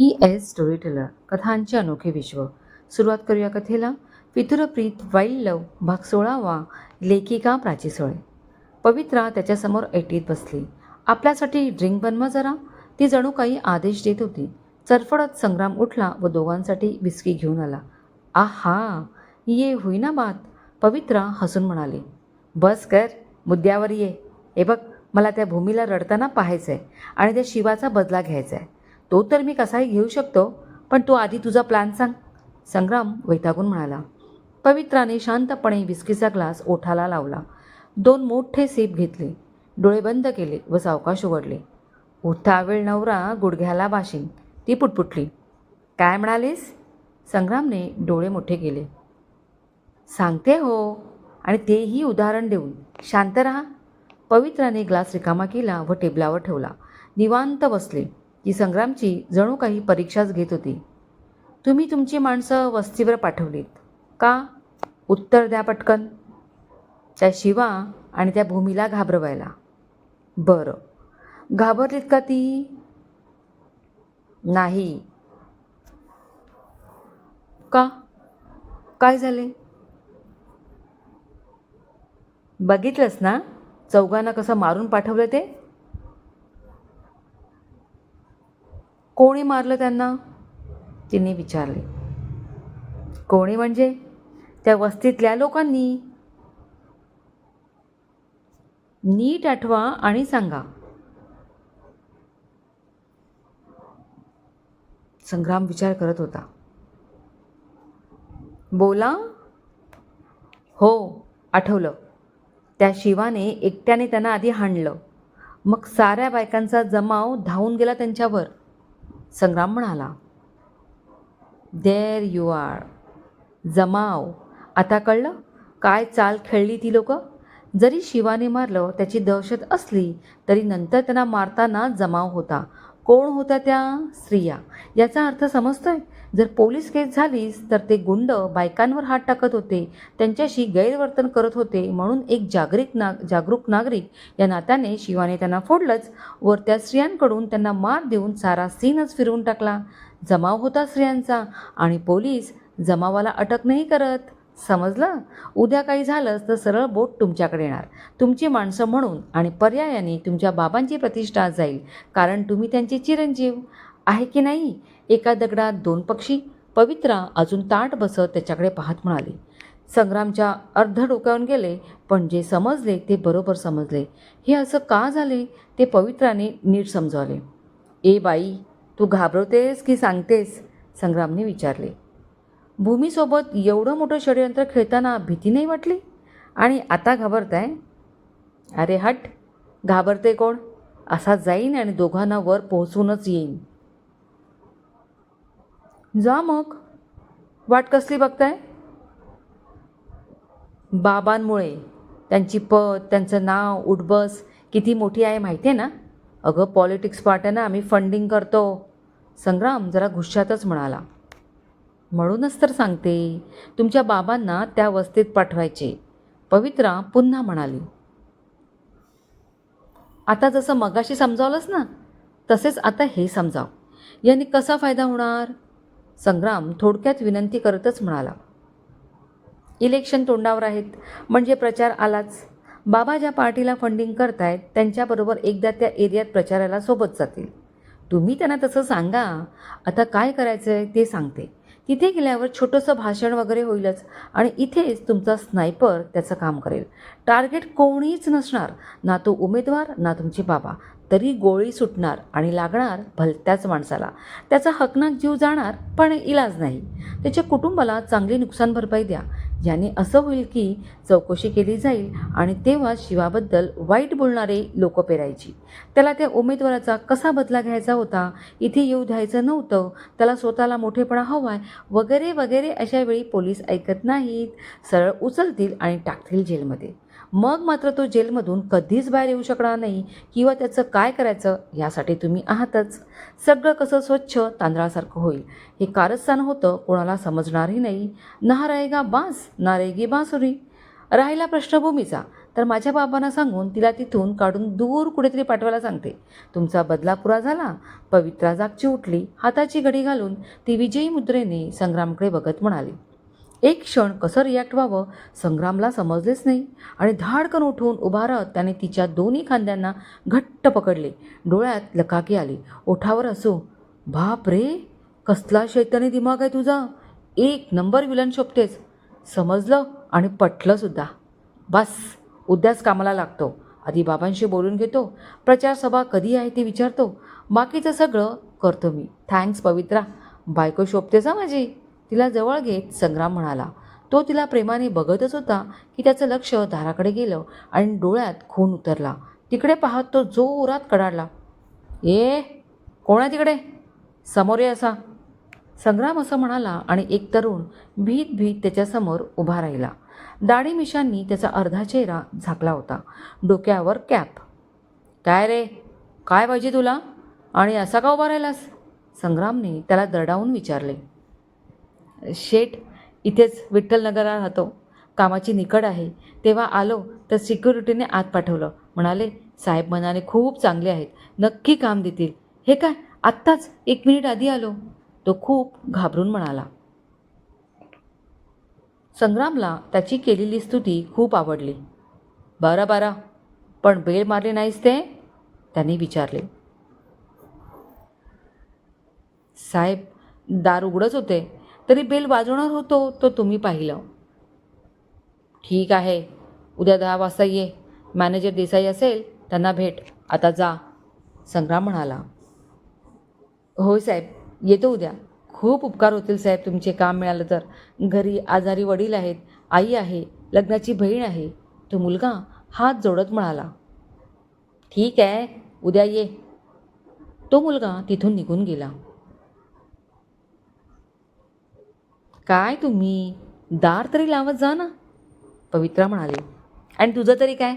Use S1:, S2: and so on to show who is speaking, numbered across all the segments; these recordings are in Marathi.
S1: ई एस स्टोरी टेलर कथांचे अनोखे विश्व. सुरुवात करूया कथेला. पितुरप्रीत वाईल्ड लव भाग सोळावा लेखिका प्राची सोळे. पवित्रा त्याच्यासमोर ऐटीत बसली. आपल्यासाठी ड्रिंक बनवा जरा. ती जणू काही आदेश देत होती. चरफडत संग्राम उठला व दोघांसाठी विस्की घेऊन आला. आहा ये होईना बात. पवित्रा हसून म्हणाली. बस कर मुद्द्यावर ये. हे बघ मला त्या भूमीला रडताना पाहायचं आहे आणि त्या शिवाचा बदला घ्यायचा आहे तो तर मी कसाही घेऊ शकतो पण तू आधी तुझा प्लॅन सांग. संग्राम वैतागून म्हणाला. पवित्राने शांतपणे विस्कीचा ग्लास ओठाला लावला. दोन मोठे सेप घेतले. डोळे बंद केले व सावकाश उघडले उठावेळ नवरा गुडघ्याला बाशिंग. ती पुटपुटली. काय म्हणालीस? संग्रामने डोळे मोठे केले. सांगते हो. आणि तेही उदाहरण देऊन. शांत रहा. पवित्राने ग्लास रिकामा केला व टेबलावर ठेवला. निवांत बसले. ती संग्रामची जणू काही परीक्षाच घेत होती. तुम्ही तुमची माणसं वस्तीवर पाठवलीत. का? उत्तर द्या पटकन. त्या शिवा आणि त्या भूमीला घाबरवायला. बरं. घाबरलीत का ती? नाही. का? काय झाले? बघितलंस ना? चौघांना कसं मारून पाठवलं ते? कोणी मारलं त्यांना? तिने विचारले. कोणी म्हणजे? त्या वस्तीतल्या लोकांनी. नीट आठवा आणि सांगा. संग्राम विचार करत होता. बोला. हो आठवलं. त्या शिवाने एकट्याने त्यांना आधी हाणलं. मग साऱ्या बायकांचा जमाव धावून गेला त्यांच्यावर. संग्राम म्हणाला देर यू आर जमाव. आता कळलं? काय चाल खेळली ती लोकं? जरी शिवाने मारलं त्याची दहशत असली तरी नंतर त्यांना मारताना जमाव होता. कोण होत्या त्या? स्त्रिया. याचा अर्थ समजतोय? जर पोलीस केस झालीच तर ते गुंड बायकांवर हात टाकत होते त्यांच्याशी गैरवर्तन करत होते म्हणून एक जागरिक नाग जागरूक नागरिक या नात्याने शिवाने त्यांना फोडलंच. वर त्या स्त्रियांकडून त्यांना मार देऊन सारा सीनच फिरवून टाकला. जमाव होता स्त्रियांचा आणि पोलीस जमावाला अटक नाही करत. समजलं? उद्या काही झालंच तर सरळ बोट तुमच्याकडे येणार. तुमची माणसं म्हणून आणि पर्यायाने तुमच्या बाबांची प्रतिष्ठा जाईल कारण तुम्ही त्यांचे चिरंजीव आहे की नाही? एका दगडात दोन पक्षी पवित्रा अजून ताट बसत त्याच्याकडे पाहत म्हणाली संग्रामच्या अर्ध डोक्यावरून गेले पण जे समजले ते बरोबर समजले. हे असं का झाले? ते पवित्राने नीट समजावले. ए बाई तू घाबरवतेस की सांगतेस? संग्रामने विचारले. भूमीसोबत एवढं मोठं षडयंत्र खेळताना भीती नाही वाटली? आणि आता घाबरताय? अरे हट घाबरते कोण? असा जाईन आणि दोघांना वर पोहोचूनच येईन. जा मग. वाट कसली बघताय? बाबांमुळे. त्यांची पद त्यांचं नाव उठबस किती मोठी आहे माहिती आहे ना? अगं पॉलिटिक्स पार्ट ना आम्ही फंडिंग करतो. संग्राम जरा गुस्सातच म्हणाला. म्हणूनच तर सांगते तुमच्या बाबांना त्या वस्तीत पाठवायचे. पवित्रा पुन्हा म्हणाली. आता जसं मगाशी समजावलंस ना तसेच आता हे समजाव. याने कसा फायदा होणार? संग्राम थोडक्यात विनंती करतच म्हणाला. इलेक्शन तोंडावर आहेत. म्हणजे प्रचार आलाच. बाबा ज्या पार्टीला फंडिंग करतायत त्यांच्याबरोबर एकदा त्या एरियात प्रचाराला सोबत जातील. तुम्ही त्यांना तसं सांगा. आता काय करायचं आहे ते सांगते. तिथे गेल्यावर छोटंसं भाषण वगैरे होईलच. आणि इथेच तुमचा स्नायपर त्याचं काम करेल. टार्गेट कोणीच नसणार. ना तो उमेदवार ना तुमचे बाबा. तरी गोळी सुटणार आणि लागणार भलत्याच माणसाला. त्याचा हकनाक जीव जाणार पण इलाज नाही. त्याच्या कुटुंबाला चांगली नुकसान भरपाई द्या. याने असं होईल की चौकशी केली जाईल आणि तेव्हा शिवाबद्दल वाईट बोलणारे लोक पेरायची. त्याला त्या उमेदवाराचा कसा बदला घ्यायचा होता? इथे येऊ द्यायचं नव्हतं. त्याला स्वतःला मोठेपणा हवाय. वगैरे वगैरे अशा वेळी पोलीस ऐकत नाहीत. सरळ उचलतील आणि टाकतील जेलमध्ये. मग मात्र तो जेलमधून कधीच बाहेर येऊ शकणार नाही किंवा त्याचं काय करायचं यासाठी तुम्ही आहातच. सगळं कसं स्वच्छ तांदळासारखं होईल हे कारस्थान होतं कोणाला समजणारही नाही. ना रहेगा बांस ना रहेगी बांसुरी. राहिला प्रश्नभूमीचा तर माझ्या बाबांना सांगून तिला तिथून काढून दूर कुठेतरी पाठवायला सांगते. तुमचा बदला पुरा झाला पवित्रा जागची उठली हाताची घडी घालून ती विजयी मुद्रेने संग्रामकडे बघत म्हणाली. एक क्षण कसं रिॲक्ट व्हावं संग्रामला समजलेच नाही. आणि धाडकन उठून उभा राहत त्याने तिच्या दोन्ही खांद्यांना घट्ट पकडले. डोळ्यात लकाकी आली. ओठावर असो बाप रे! कसला शैतानी दिमाग आहे तुझा. एक नंबर विलन शोभतेच समजलं आणि पटलंसुद्धा बस उद्याच कामाला लागतो. आधी बाबांशी बोलून घेतो. प्रचारसभा कधी आहे ते विचारतो. बाकीचं सगळं करतो मी. थँक्स पवित्रा. बायको शोभतेस हा माझी. तिला जवळ घेत संग्राम म्हणाला तो तिला प्रेमाने बघतच होता की त्याचं लक्ष दाराकडे गेलं आणि डोळ्यात खून उतरला. तिकडे पाहत तो जोरात कडाडला ए कोण आहे तिकडे? समोर ये असा. संग्राम असं म्हणाला आणि एक तरुण भीत भीत त्याच्यासमोर उभा राहिला. दाढी मिशांनी त्याचा अर्धा चेहरा झाकला होता. डोक्यावर कॅप. काय रे? काय पाहिजे तुला? आणि असा का उभा राहिलास? संग्रामने त्याला दरडावून विचारले. शेठ इथेच विठ्ठलनगरला राहतो. कामाची निकड आहे. तेव्हा आलो तर सिक्युरिटीने आत पाठवलं. म्हणाले साहेब मनाने खूप चांगले आहेत. नक्की काम देतील. हे काय? आत्ताच एक मिनिट आधी आलो. तो खूप घाबरून म्हणाला. संग्रामला त्याची केलेली स्तुती खूप आवडली. बारा बारा. पण बेल मारले नाहीस ते? त्यांनी विचारले. साहेब दार उघडच होते. तरी बेल वाजवणार होतो तो तुम्ही पाहिलं. ठीक आहे उद्या दहा वाजता ये. मॅनेजर देसाई असेल त्यांना भेट. आता जा संग्राम म्हणाला. होय साहेब येतो उद्या. खूप उपकार होतील साहेब तुमचे काम मिळालं तर. घरी आजारी वडील आहेत आई आहे लग्नाची बहीण आहे. तो मुलगा हात जोडत म्हणाला. ठीक आहे उद्या ये. तो मुलगा तिथून निघून गेला. काय तुम्ही? दार तरी लावत जा ना. पवित्रा म्हणाली. आणि तुझं तरी काय?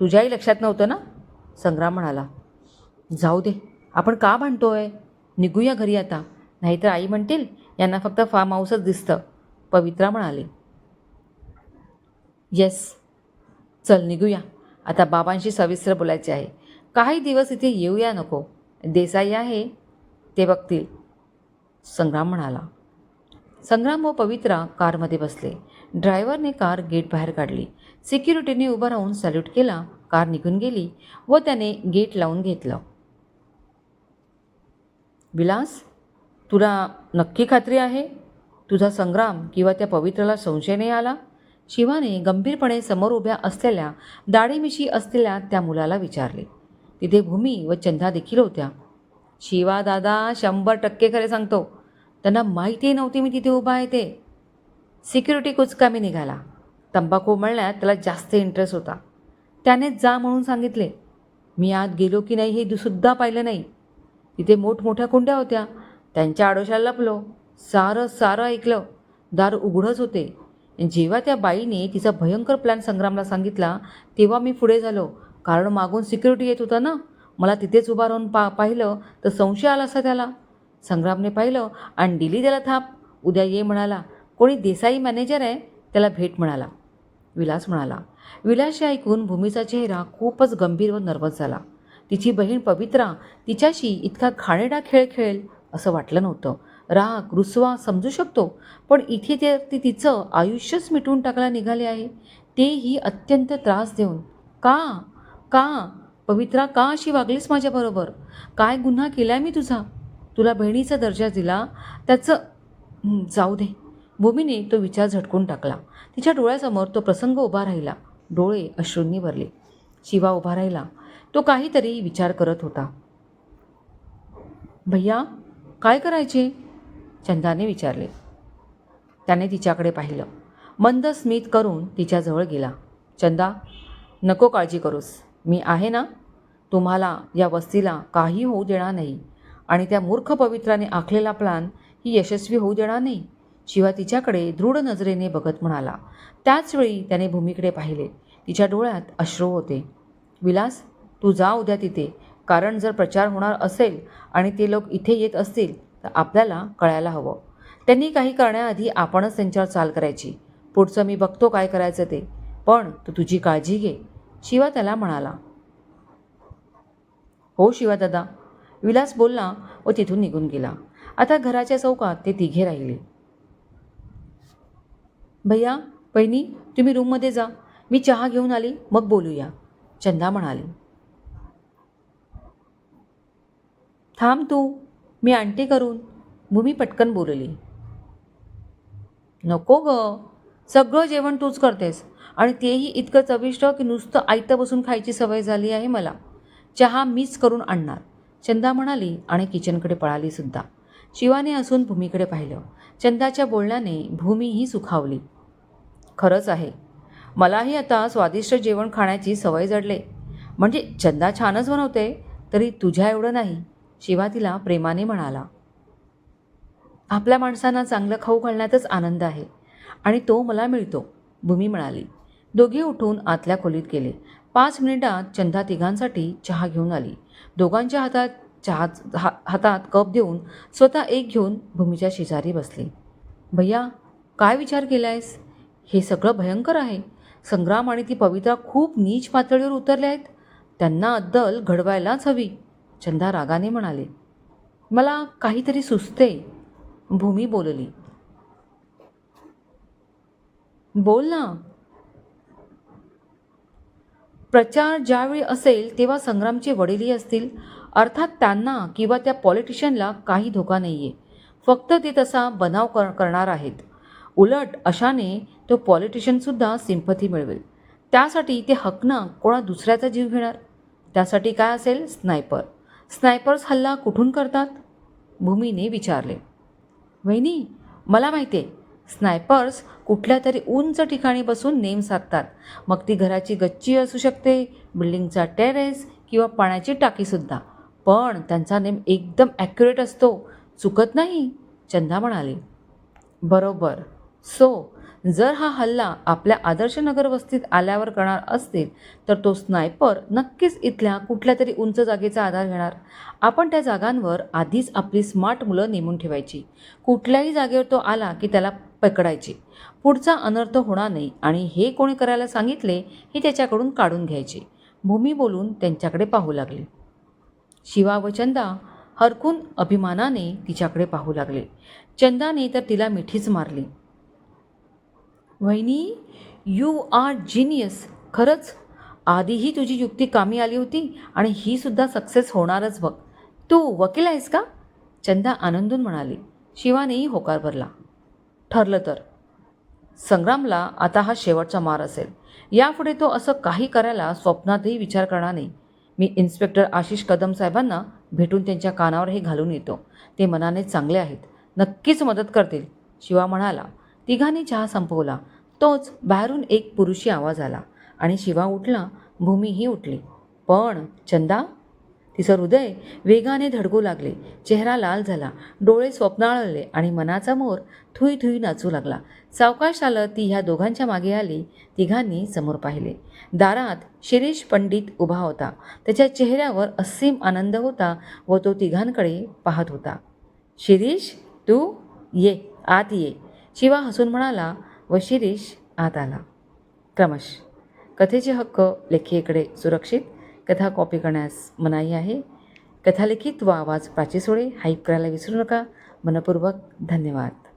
S1: तुझ्याही लक्षात नव्हतं ना? संग्राम म्हणाला. जाऊ दे. आपण का भांडतोय? निघूया घरी आता. नाहीतर आई म्हणतील यांना फक्त फार्म हाऊसच दिसतं. पवित्रा म्हणाली. येस चल निघूया. आता बाबांशी सविस्तर बोलायचे आहे. काही दिवस इथे येऊया नको. देसाई आहे ते बघतील. संग्राम म्हणाला. संग्राम व पवित्रा कारमध्ये बसले. ड्रायव्हरने कार गेट बाहेर काढली. सिक्युरिटीने उभं राहून सॅल्यूट केला. कार निघून गेली व त्याने गेट लावून घेतलं. विलास तुला नक्की खात्री आहे? तुझा संग्राम किंवा त्या पवित्राला संशय नाही आला? शिवाने गंभीरपणे समोर उभ्या असलेल्या दाढीमिशी असलेल्या त्या मुलाला विचारले. तिथे भूमी व चंदा देखील होत्या. शिवा दादा शंभर टक्के खरे सांगतो. त्यांना माहितीही नव्हती मी तिथे उभा आहे ते. सिक्युरिटी कुचकामी निघाला. तंबाखू मळण्यात त्याला जास्त इंटरेस्ट होता. त्यानेच जा म्हणून सांगितले मी आत गेलो की नाही हे सुद्धा पाहिलं नाही. तिथे मोठमोठ्या कुंड्या होत्या. त्यांच्या आडोशाला लपलो. सारं सारं ऐकलं. दार उघडच होते. जेव्हा त्या बाईने तिचा भयंकर प्लॅन संग्रामला सांगितला तेव्हा मी पुढे झालो. कारण मागून सिक्युरिटी येत होता ना. मला तिथेच उभा राहून पा पाहिलं तर संशय आला असा त्याला. संग्रामने पाहिलं आणि दिली त्याला थाप. उद्या ये म्हणाला. कोणी देसाई मॅनेजर आहे? त्याला भेट म्हणाला. विलास म्हणाला विलासशी ऐकून भूमीचा चेहरा खूपच गंभीर व नर्वस झाला. तिची बहीण पवित्रा तिच्याशी इतका खाणेडा खेळ खेळेल असं वाटलं नव्हतं. राग रुसवा समजू शकतो पण इथे ते ती तिचं आयुष्यच मिटवून टाकायला निघाले आहे. तेही अत्यंत त्रास देऊन. का? का? पवित्रा का अशी वागलीस माझ्याबरोबर? काय गुन्हा केला मी तुझा? तुला बहिणीचा दर्जा दिला त्याचं जाऊ दे. भूमीने तो विचार झटकून टाकला. तिच्या डोळ्यासमोर तो प्रसंग उभा राहिला. डोळे अश्रूंनी भरले. शिवा उभा राहिला. तो काहीतरी विचार करत होता. भैया काय करायचे? चंदाने विचारले. त्याने तिच्याकडे पाहिलं. मंद स्मित करून तिच्याजवळ गेला. चंदा नको काळजी करूस. मी आहे ना. तुम्हाला या वस्तीला काही होऊ देणार नाही. आणि त्या मूर्ख पवित्राने आखलेला प्लान ही यशस्वी होऊ देणार नाही. शिवा तिच्याकडे दृढ नजरेने बघत म्हणाला. त्याचवेळी त्याने भूमीकडे पाहिले. तिच्या डोळ्यात अश्रू होते. विलास तू जा उद्या तिथे. कारण जर प्रचार होणार असेल आणि ते लोक इथे येत असतील तर आपल्याला कळायला हवं. त्यांनी काही करण्याआधी आपणच त्यांच्यावर चाल करायची. पुढचं मी बघतो काय करायचं ते. पण तू तुझी काळजी घे. शिवा त्याला म्हणाला. हो शिवा दादा विलास बोलला व तिथून निघून गेला. आता घराच्या चौकात ते तिघे राहिले. भैया बहिणी तुम्ही रूममध्ये जा. मी चहा घेऊन आली मग बोलूया. चंदा म्हणाली. थांब तू मी आणते करून. भूमी पटकन बोलली. नको ग. सगळं जेवण तूच करतेस. आणि तेही इतकं चविष्ट की नुसतं आयतं बसून खायची सवय झाली आहे मला. चहा मीच करून आणणार. चंदा म्हणाली आणि किचनकडे पळाली सुद्धा. शिवाने असून भूमीकडे पाहिलं. चंदाच्या बोलण्याने भूमीही सुखावली. खरंच आहे. मलाही आता स्वादिष्ट जेवण खाण्याची सवय जडले. म्हणजे चंदा छानच बनवते तरी तुझ्या एवढं नाही शिवा तिला प्रेमाने म्हणाला. आपल्या माणसांना चांगलं खाऊ घालण्यातच आनंद आहे. आणि तो मला मिळतो भूमी म्हणाली. दोघे उठून आतल्या खोलीत गेले. पाच मिनिटात चंदा तिघांसाठी चहा घेऊन आली. दोघांच्या हातात चहा हा हातात कप देऊन स्वतः एक घेऊन भूमीच्या शेजारी बसली. भैया काय विचार केलायस? हे सगळं भयंकर आहे. संग्राम आणि ती पवित्रा खूप नीच पातळीवर उतरले आहेत. त्यांना अद्दल घडवायलाच हवी. चंदा रागाने म्हणाले. मला काहीतरी सुचते. भूमी बोलली. बोल ना. प्रचार ज्यावेळी असेल तेव्हा संग्रामचे वडीलही असतील. अर्थात त्यांना किंवा त्या पॉलिटिशियनला काही धोका नाही आहे फक्त ते तसा बनाव कर करणार आहेत. उलट अशाने तो पॉलिटिशियनसुद्धा सिंपथी मिळवेल. त्यासाठी ते हकना कोणा दुसऱ्याचा जीव घेणार? त्यासाठी काय असेल? स्नायपर. स्नायपर्स हल्ला कुठून करतात? भूमीने विचारले. वहिनी मला माहिती आहे स्नायपर्स कुठल्या तरी उंच ठिकाणी बसून नेम साधतात. मग ती घराची गच्ची असू शकते बिल्डिंगचा टेरेस किंवा पाण्याची टाकीसुद्धा पण त्यांचा नेम एकदम ॲक्युरेट असतो. चुकत नाही? चंदा म्हणाले. बरोबर. सो जर हा हल्ला आपल्या आदर्श नगर वस्तीत आल्यावर करणार असतील तर तो स्नायपर नक्कीच इथल्या कुठल्या तरी उंच जागेचा आधार घेणार. आपण त्या जागांवर आधीच आपली स्मार्ट मुलं नेमून ठेवायची. कुठल्याही जागेवर तो आला की त्याला पकडायचे. पुढचा अनर्थ होणार नाही आणि हे कोणी करायला सांगितले हे त्याच्याकडून काढून घ्यायचे. भूमी बोलून त्यांच्याकडे पाहू लागले. शिवा व चंदा हरकून अभिमानाने तिच्याकडे पाहू लागले. चंदाने तर तिला मिठीच मारली. वहिनी यू आर जिनियस खरंच आधीही तुझी युक्ती कामी आली होती आणि ही सुद्धा सक्सेस होणारच बघ. तू वकील आहेस का? चंदा आनंदून म्हणाली. शिवानेही होकार भरला. ठरलं तर? संग्रामला आता हा शेवटचा मार असेल. यापुढे तो असं काही करायला स्वप्नातही विचार करणार नाही. मी इन्स्पेक्टर आशिष कदम साहेबांना भेटून त्यांच्या कानावर हे घालून येतो. ते मनाने चांगले आहेत. नक्कीच मदत करतील. शिवा म्हणाला तिघांनी चहा संपवला. तोच बाहेरून एक पुरुषी आवाज आला आणि शिवा उठला. भूमीही उठली. पण चंदा तिचं हृदय वेगाने धडकू लागले. चेहरा लाल झाला. डोळे स्वप्नाळले आणि मनाचा मोर थुई थुई नाचू लागला. सावकाश आलं ती ह्या दोघांच्या मागे आली. तिघांनी समोर पाहिले. दारात शिरीष पंडित उभा होता. त्याच्या चेहऱ्यावर असीम आनंद होता व तो तिघांकडे पाहत होता. शिरीष तू? ये. आत ये. शिवा हसून म्हणाला व शिरीष आत आला. क्रमश. कथेचे हक्क लेखिकेकडे सुरक्षित कथा कॉपी करण्यास मनाई आहे. कथालिखित व आवाज प्राची सोळे हाईप करायला विसरू नका. मनपूर्वक धन्यवाद.